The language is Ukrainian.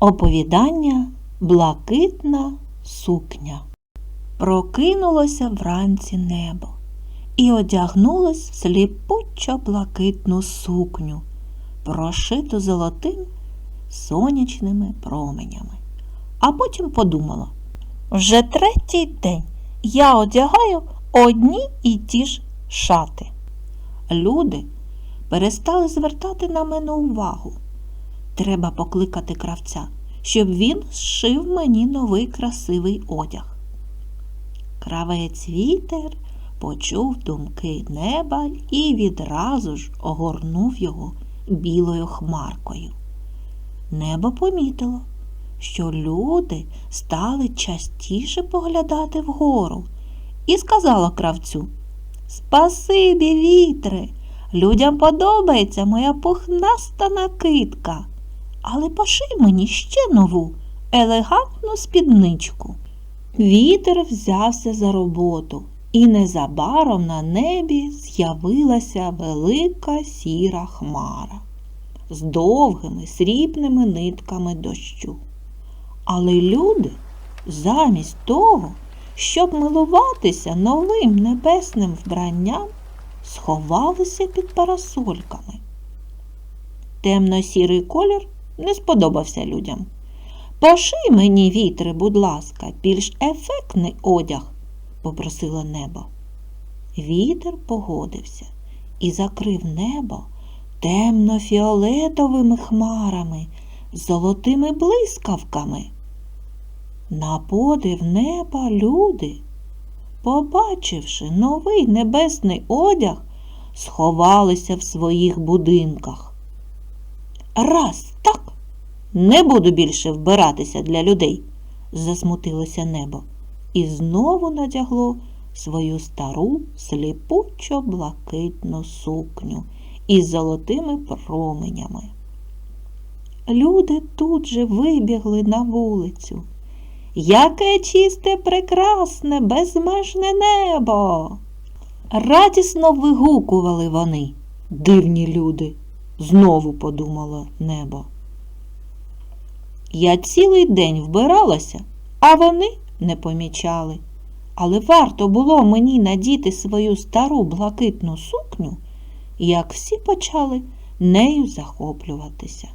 Оповідання Блакитна сукня. Прокинулося вранці небо і одягнулось в сліпучо блакитну сукню, прошиту золотим сонячними променями. А потім подумала, вже третій день я одягаю одні і ті ж шати. Люди перестали звертати на мене увагу. Треба покликати кравця, щоб він зшив мені новий красивий одяг. Кравець вітер почув думки неба і відразу ж огорнув його білою хмаркою. Небо помітило, що люди стали частіше поглядати вгору, і сказало кравцю Спасибі, вітре! Людям подобається моя пухнаста накидка, але поший мені ще нову елегантну спідничку. Вітер взявся за роботу, і незабаром на небі з'явилася велика сіра хмара з довгими срібними нитками дощу. Але люди, замість того, щоб милуватися новим небесним вбранням, сховалися під парасольками. Темно-сірий колір не сподобався людям. Поший мені, вітре, будь ласка, більш ефектний одяг, попросило небо. Вітер погодився і закрив небо темно-фіолетовими хмарами, золотими блискавками. На подив неба люди, побачивши новий небесний одяг, сховалися в своїх будинках. Раз так, не буду більше вбиратися для людей, засмутилося небо, і знову надягло свою стару сліпучо блакитну сукню із золотими променями. Люди тут же вибігли на вулицю. Яке чисте, прекрасне, безмежне небо. Радісно вигукували вони, дивні люди, знову подумало небо. Я цілий день вбиралася, а вони не помічали. Але варто було мені надіти свою стару блакитну сукню, як всі почали нею захоплюватися.